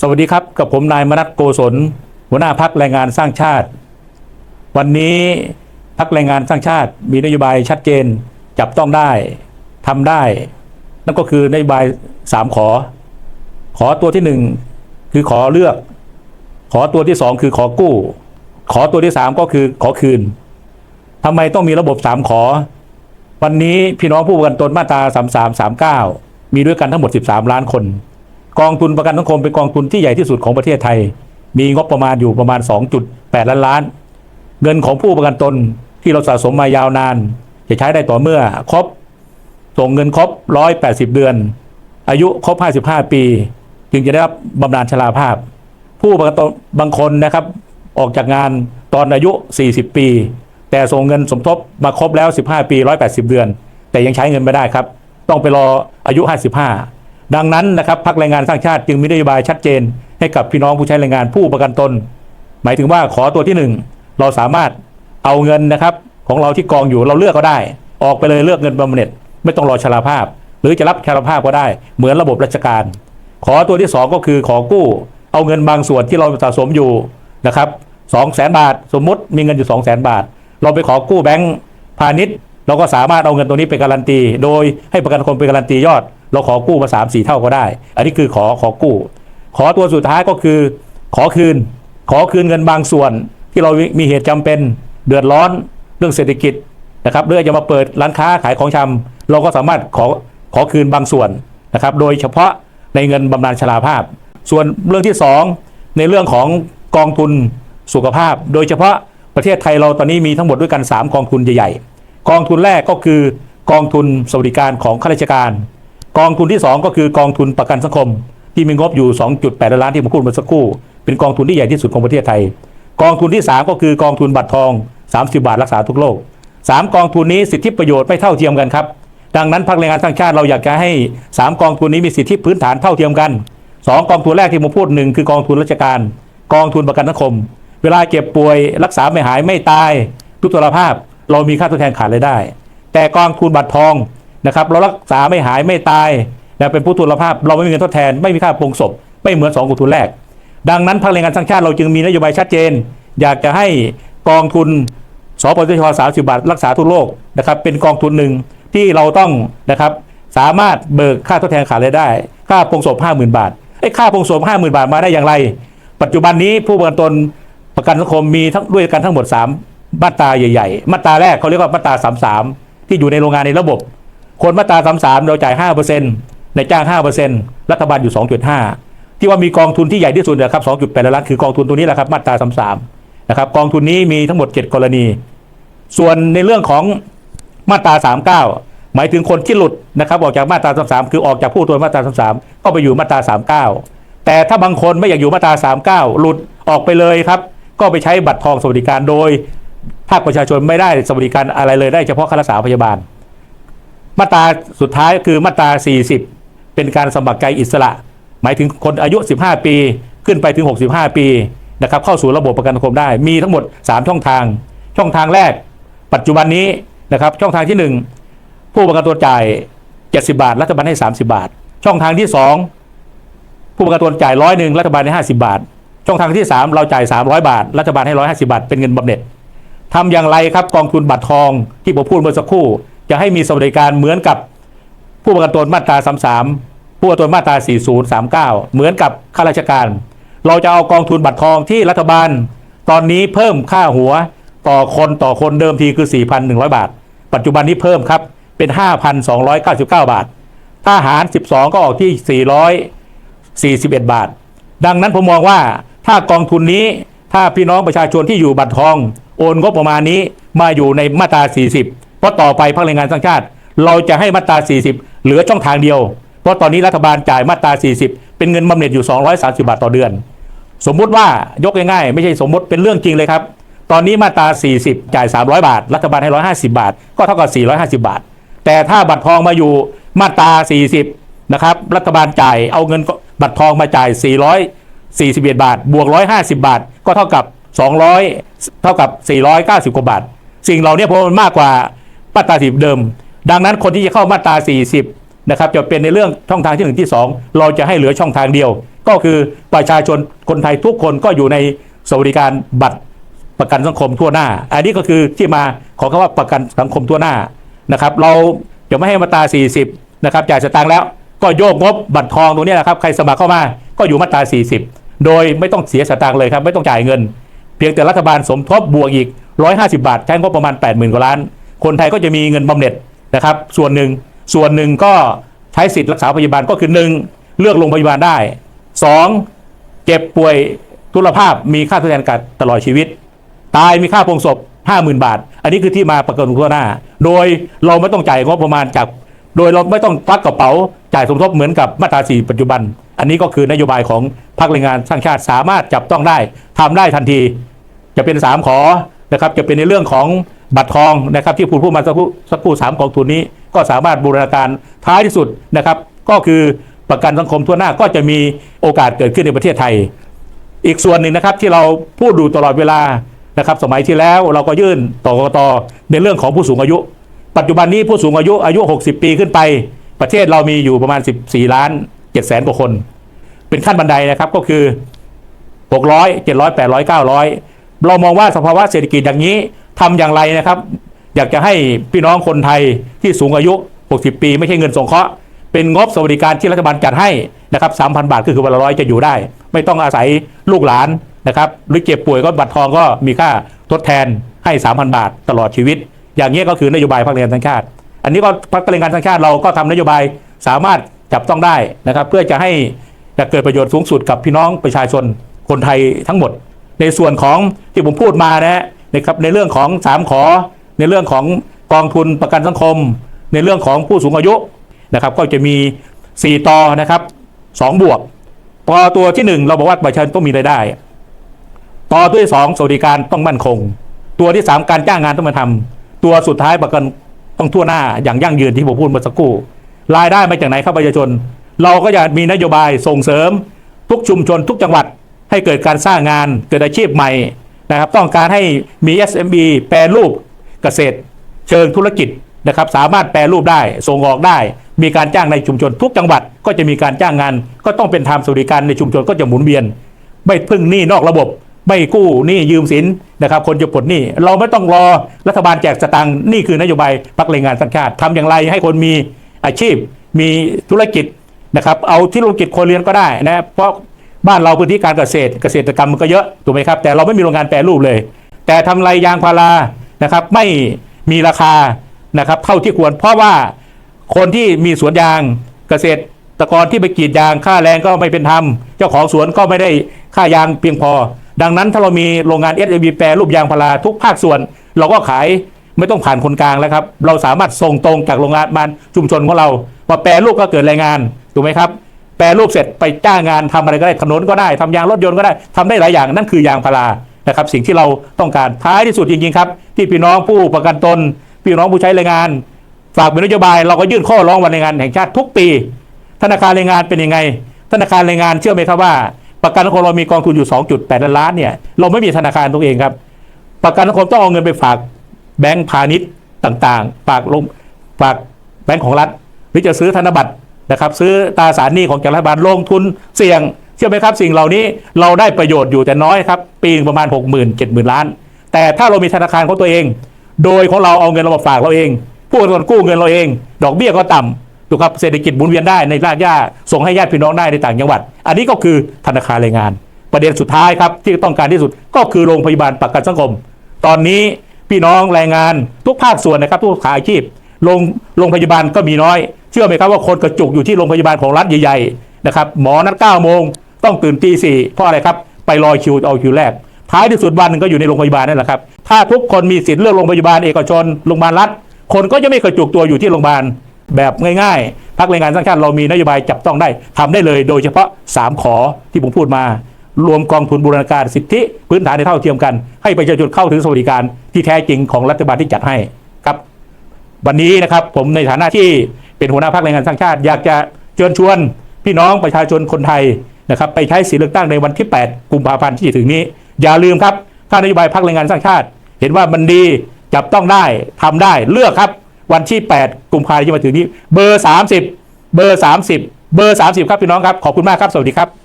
สวัสดีครับ กับผมนายมนัทโกศลหัวหน้าพักแรงงานสร้างชาติ วันนี้พักแรงงานสร้างชาติ มีนโยบายชัดเจนจับต้องได้ทำได้ นั่นก็คือนโยบายสามขอ ขอตัวที่หนึ่งคือขอเลือก ขอตัวที่สองคือขอกู้ ขอตัวที่สามก็คือขอคืนทำไมต้องมีระบบสามขอ วันนี้พี่น้องผู้ประกันตนมาตราสามสามสามเก้ามีด้วยกันทั้งหมด13ล้านคน กองทุนประกันสังคมเป็นกองทุนที่ใหญ่ที่สุดของประเทศไทย มีงบประมาณอยู่ประมาณ 2.8 ล้านล้าน เงินของผู้ประกันตนที่เราสะสมมายาวนาน จะใช้ได้ต่อเมื่อครบส่งเงินครบ 180 เดือน อายุครบ 55 ปี จึงจะได้รับบำนาญชราภาพ ผู้ประกันตนบางคนนะครับออกจากงานตอนอายุ 40 ปี แต่ส่งเงินสมทบมาครบแล้ว 15 ปี 180 เดือน แต่ยังใช้เงินไม่ได้ครับ ต้องไปรออายุ 55 ดังนั้นนะครับพรรคแรงงานสร้างชาติจึงมีนโยบายชัดเจน ให้กับพี่น้องผู้ใช้แรงงานผู้ประกันตน หมายถึงว่าขอตัวที่หนึ่งเราสามารถเอาเงินนะครับของเราที่กองอยู่เราเลือกก็ได้ ออกไปเลยเลือกเงินบำเหน็จ ไม่ต้องรอชราภาพ หรือจะรับชราภาพก็ได้ เหมือนระบบราชการ ขอตัวที่สองก็คือขอกู้ เอาเงินบางส่วนที่เราสะสมอยู่นะครับสองแสนบาท สมมติมีเงินอยู่สองแสนบาท เราไปขอกู้แบงก์พาณิชย์เราก็สามารถเอาเงินตัวนี้ไปการันตี โดยให้ประกันสังคมไปการันตียอด เราขอกู้มาสามสี่เท่าก็ได้ อันนี้คือขอขอกู้ ขอตัวสุดท้ายก็คือ ขอคืน ขอคืนเงินบางส่วน ที่เรามีเหตุจำเป็นเดือดร้อนเรื่องเศรษฐกิจนะครับเรื่องจะมาเปิดร้านค้าขายของชำเราก็สามารถขอขอคืนบางส่วนนะครับ โดยเฉพาะในเงินบำนาญชราภาพ ส่วนเรื่องที่สองในเรื่องของกองทุนสุขภาพ โดยเฉพาะประเทศไทยเราตอนนี้มีทั้งหมดด้วยกัน 3 กองทุนใหญ่ๆ กองทุนแรกก็คือกองทุนสวัสดิการของข้าราชการ กองทุนที่ 2 ก็คือกองทุนประกันสังคม ที่มีงบอยู่ 2.8 ล้านที่ผมพูดเมื่อสักครู่ เป็นกองทุนที่ใหญ่ที่สุดของประเทศไทย กองทุนที่ 3 ก็คือกองทุนบัตรทอง 30 บาทรักษาทุกโรคสามกองทุนนี้สิทธิประโยชน์ไม่เท่าเทียมกันครับดังนั้นพรรคแรงงานสร้งชาติเราอยากจะให้ 3 กองทุนนี้มีสิทธิพื้นฐานเท่าเทียมกัน 2 กองทุนแรกที่ผมพูดหนึ่งคือกองทุนราชการ กองทุนประกันสังคม เวลาเจ็บป่วยรักษาไม่หายไม่ตายทุกตลภาพ เรามีค่าทดแทนขาดรายได้ แต่กองทุนบัตรทอง นะครับเรารักษาไม่หายไม่ตายนะเป็นผู้ทุนภาพ เราไม่มีเงินทดแทนไม่มีค่าปรงศพ ไม่เหมือนสองกองทุนแรก ดังนั้นพรรคแรงงานสร้างชาติเราจึงมีนโยบายชัดเจน อยากจะให้กองทุนสปสชสามสิบบาทรักษาทุกโรคนะครับเป็นกองทุนหนึ่งที่เราต้องนะครับสามารถเบิกค่าทดแทนขาดรายได้ ค่าปรงศพห้าหมื่นบาทไอ้ค่าปรงศพห้าหมื่นบาทมาได้อย่างไร ปัจจุบันนี้ผู้ประกันตนประกันสังคมมีทั้งด้วยกันทั้งหมด 3 มาตราใหญ่ ๆ มาตราแรกเขาเรียกว่ามาตรา 33 ที่อยู่ในโรงงานในระบบ คนมาตรา33เราจ่าย5%ในจ้าง5%รัฐบาลอยู่2.5ที่ว่ามีกองทุนที่ใหญ่ที่สุดนะครับ2.8ล้านคือกองทุนตัวนี้แหละครับมาตรา33นะครับกองทุนนี้มีทั้งหมด7กรณี ส่วนในเรื่องของมาตรา39หมายถึงคนที่หลุดนะครับออกจากมาตรา33คือออกจากผู้ตรวจมาตรา33ก็ไปอยู่มาตรา39แต่ถ้าบางคนไม่อยากอยู่มาตรา39หลุดออกไปเลยครับ ก็ไปใช้บัตรทองสวัสดิการโดยภาคประชาชนไม่ได้สวัสดิการอะไรเลยได้เฉพาะค่ารักษาพยาบาล มาตราสุดท้ายคือมาตรา 40 เป็นการสมัครใจอิสระ หมายถึงคนอายุ 15 ปีขึ้นไปถึง 65 ปีนะครับเข้าสู่ระบบประกันสังคมได้ มีทั้งหมด 3 ช่องทาง ช่องทางแรก ปัจจุบันนี้นะครับช่องทางที่ 1 ผู้ประกันตัวจ่าย 70 บาท รัฐบาลให้ 30 บาท ช่องทางที่ 2 ผู้ประกันตนจ่ายร้อยหนึ่งรัฐบาลให้ 50 บาท ช่องทางที่ 3 เราจ่าย 300 บาท รัฐบาลให้ 150 บาท เป็นเงินบำเหน็จทำอย่างไรครับกองทุนบัตรทองที่ผมพูดเมื่อสักครู่ จะให้มีสวัสดิการเหมือนกับผู้ประกันตนมาตรา 33 ผู้ประกันตนมาตรา 4039 เหมือนกับข้าราชการ เราจะเอากองทุนบัตรทองที่รัฐบาล ตอนนี้เพิ่มค่าหัวต่อคนต่อคนเดิมทีคือ 4,100 บาท ปัจจุบันนี้เพิ่มครับเป็น 5,299 บาทถ้าหาร 12 ก็ออกที่ 441 บาท ดังนั้นผมมองว่าถ้ากองทุนนี้ถ้าพี่น้องประชาชนที่อยู่บัตรทอง โอนงบประมาณนี้มาอยู่ในมาตรา 40 ราะต่อไปพรรคแรงงานสร้างชาติ เราจะให้มาตรา 40 เหลือช่องทางเดียว เพราะตอนนี้รัฐบาลจ่ายมาตรา 40 เป็นเงินบำเหน็จอยู่ 230 บาทต่อเดือน สมมุติว่ายกง่ายๆ ไม่ใช่สมมติเป็นเรื่องจริงเลยครับ ตอนนี้มาตรา 40 จ่าย 300 บาท รัฐบาลให้ 150 บาท ก็เท่ากับ 450 บาท แต่ถ้าบัตรทองมาอยู่มาตรา 40 นะครับ รัฐบาลจ่ายเอาเงินบัตรทองมาจ่าย 441 บาท บวก 150 บาท ก็เท่ากับ 200 เท่ากับ 490 กว่าบาท สิ่งเหล่านี้เพราะมันมากกว่า มาตรา10เดิม ดังนั้นคนที่จะเข้ามาตรา 40นะครับจะเป็นในเรื่องช่องทางที่1ที่ 2 เราจะให้เหลือช่องทางเดียว ก็คือประชาชนคนไทยทุกคนก็อยู่ในสวัสดิการบัตรประกันสังคมทั่วหน้า อันนี้ก็คือที่มาของคำว่าประกันสังคมทั่วหน้านะครับ เราจะไม่ให้มาตรา 40นะครับจ่ายสตางค์แล้วก็โยกงบบัตรทองตรงนี้นะครับใครสมัครเข้ามาก็อยู่มาตรา 40 โดยไม่ต้องเสียสตางค์เลยครับไม่ต้องจ่ายเงิน เพียงแต่รัฐบาลสมทบบวกอีก 150 บาทใช้งบประมาณ 80,000กว่าล้าน คนไทยก็จะมีเงินบำเหน็จนะครับ ส่วนหนึ่งส่วนหนึ่งก็ใช้สิทธิ์รักษาพยาบาลก็คือ1เลือกโรงพยาบาลได้ 2 เจ็บป่วยทุรภาพมีค่าทดแทนการตลอดชีวิต ตายมีค่าโปรงศพ 50,000 บาท อันนี้คือที่มาประกันทั่วหน้า โดยเราไม่ต้องจ่ายงบประมาณจากโดยเราไม่ต้องควักกระเป๋าจ่ายสมทบเหมือนกับมาตราสีปัจจุบัน อันนี้ก็คือนโยบายของพรรคแรงงานสร้างชาติสามารถจับต้องได้ทำได้ทันที จะเป็นสามขอนะครับจะเป็นในเรื่องของ บัตรทองนะครับที่พูดพูดมาสักครู่สักครู่สามกองทุนนี้ก็สามารถบูรณาการท้ายที่สุดนะครับ ก็คือประกันสังคมทั่วหน้าก็จะมีโอกาสเกิดขึ้นในประเทศไทย อีกส่วนหนึ่งนะครับที่เราพูดดูตลอดเวลานะครับ สมัยที่แล้วเราก็ยื่นต่อกกตในเรื่องของผู้สูงอายุ ปัจจุบันนี้ผู้สูงอายุอายุ 60 ปีขึ้นไป ประเทศเรามีอยู่ประมาณ 14 ล้าน7แสนกว่าคน เป็นขั้นบันไดนะครับก็คือ 600 700 800 900 เรามองว่าสภาวะเศรษฐกิจอย่างนี้ ทำอย่างไรนะครับ อยากจะให้พี่น้องคนไทยที่สูงอายุ 60 ปี ไม่ใช่เงินสงเคราะห์เป็นงบสวัสดิการที่รัฐบาลจัดให้นะครับ3,000บาทก็คือวันละร้อยจะอยู่ได้ ไม่ต้องอาศัยลูกหลานนะครับหรือเจ็บป่วยก็บัตรทองก็มีค่าทดแทนให้ 3,000 บาทตลอดชีวิต อย่างนี้ก็คือนโยบายพรรคแรงงานสัญชาติ อันนี้ก็พรรคแรงงานสัญชาติเราก็ทำนโยบายสามารถจับต้องได้นะครับ เพื่อจะให้จะเกิดประโยชน์สูงสุดกับพี่น้องประชาชนคนไทยทั้งหมด ในส่วนของที่ผมพูดมานะ นะครับในเรื่องของสามขอ ในเรื่องของกองทุนประกันสังคม ในเรื่องของผู้สูงอายุนะครับ ก็จะมี 4ต่อนะครับ2บวกปอตัวที่ 1 เราบอกว่าประชาชนต้องมีรายได้ต่อตัวที่2สวัสดิการต้องมั่นคง ตัวที่ 3 การจ้างงานต้องมาทำตัวสุดท้ายประกันต้องทั่วหน้าอย่างยั่งยืนที่ผมพูดเมื่อสักครู่รายได้มาจากไหนครับประชาชน เราก็จะมีนโยบายส่งเสริม ทุกชุมชนทุกจังหวัดให้เกิดการสร้างงานเกิดอาชีพใหม่ นะครับต้องการให้มี SME แปรรูปเกษตรเชิงธุรกิจนะครับสามารถแปรรูปได้ส่งออกได้ มีการจ้างในชุมชนทุกจังหวัดก็จะมีการจ้างงาน ก็ต้องเป็นธรรมสวัสดิการในชุมชนก็จะหมุนเวียน ไม่พึ่งหนี้นอกระบบ ไม่กู้หนี้ยืมสินนะครับ คนจะปลดหนี้เราไม่ต้องรอรัฐบาลแจกสตังค์นี่คือนโยบายพรรคแรงงานสัญชาติทำอย่างไรให้คนมีอาชีพ มีธุรกิจนะครับเอาที่ธุรกิจคนเรียนก็ได้นะเพราะ บ้านเราพื้นที่การเกษตรเกษตรกรรมมันก็เยอะถูกไหมครับ แต่เราไม่มีโรงงานแปรรูปเลย แต่ทำไรยางพารานะครับ ไม่มีราคานะครับ เท่าที่ควร เพราะว่าคนที่มีสวนยางเกษตรตะกรที่ไปกรีดยางค่าแรงก็ไม่เป็นธรรม เจ้าของสวนก็ไม่ได้ค่ายางเพียงพอ ดังนั้นถ้าเรามีโรงงาน s อ b แปรรูปยางพาราทุกภาคส่วน เราก็ขายไม่ต้องผ่านคนกลางแล้วครับ เราสามารถส่งตรงจากโรงงานมาชุมชนของเรามาแปรรูปก็เกิดแรงงานถูกไหมครับ แปรรูปเสร็จไปจ้างงานทำอะไรก็ได้ถนนก็ได้ทำยางรถยนต์ก็ได้ทำได้หลายอย่างนั่นคือยางพารานะครับสิ่งที่เราต้องการท้ายที่สุดจริงๆครับ ที่พี่น้องผู้ประกันตน พี่น้องผู้ใช้แรงงาน ฝากเป็นนโยบาย เราก็ยื่นข้อร้องวันแรงงานแห่งชาติทุกปี ธนาคารแรงงานเป็นยังไง ธนาคารแรงงานเชื่อไหมครับว่า ประกันสังคมเรามีกองทุนอยู่ 2.8ล้านล้านเนี่ยเราไม่มีธนาคารตัวเองครับ ประกันสังคมต้องเอาเงินไปฝากแบงก์พาณิชย์ต่างๆ ฝากลงฝากแบงก์ของรัฐ หรือจะซื้อธนบัตร นะครับซื้อตราสารหนี้ของจากรัฐบาลลงทุนเสี่ยงเชื่อไหมครับสิ่งเหล่านี้เราได้ประโยชน์อยู่แต่น้อยครับ ปีประมาณ 6 0 0 0 0 7 0 0 0ล้าน แต่ถ้าเรามีธนาคารของตัวเอง โดยของเราเอาเงินเรามาฝากเราเอง ผู้ประกันกู้เงินเราเอง ดอกเบี้ยก็ต่ำถูกครับเศรษฐกิจหมุนเวียนได้ในรากหญ้าส่งให้ญาติพี่น้องได้ในต่างจังหวัด อันนี้ก็คือธนาคารแรงงาน ประเด็นสุดท้ายครับที่ต้องการที่สุดก็คือโรงพยาบาลประกันสังคม ตอนนี้พี่น้องแรงงานทุกภาคส่วนนะครับทุกสาขาอาชีพโรงโรงพยาบาลก็มีน้อย เชื่อไหมครับว่าคนกระจุกอยู่ที่โรงพยาบาลของรัฐใหญ่ๆนะครับหมอนัด9โมงต้องตื่นตีสี่เพราะอะไรครับไปรอคิวเอาคิวแรก ท้ายที่สุดวันหนึ่งก็อยู่ในโรงพยาบาลนั่นแหละครับถ้าทุกคนมีสิทธิ์เลือกโรงพยาบาลเอกชนโรงพยาบาลรัฐคนก็จะไม่กระจุกตัวอยู่ที่โรงพยาบาลแบบง่ายๆพักแรงงานสร้างชาติเรามีนโยบายจับต้องได้ทำได้เลย โดยเฉพาะ 3 ขอที่ผมพูดมา รวมกองทุนบูรณาการสิทธิ พื้นฐานในเท่าเทียมกัน ให้ประชาชนเข้าถึงสวัสดิการที่แท้จริงของรัฐบาลที่จัดให้ครับ วันนี้นะครับผมในฐานะที่ เป็นหัวหน้าพรรคแรงงานสร้างชาติ อยากจะเชิญชวนพี่น้องประชาชนคนไทยนะครับไปใช้สิทธิเลือกตั้งในวันที่ 8 กุมภาพันธ์ที่จะถึงนี้ อย่าลืมครับถ้านโยบายพรรคแรงงานสร้างชาติ เห็นว่ามันดีจับต้องได้ทำได้เลือกครับวันที่ 8 กุมภาพันธ์ที่มาถึงนี้ เบอร์ 30 เบอร์ 30 เบอร์ 30 ครับพี่น้องครับขอบคุณมากครับสวัสดีครับ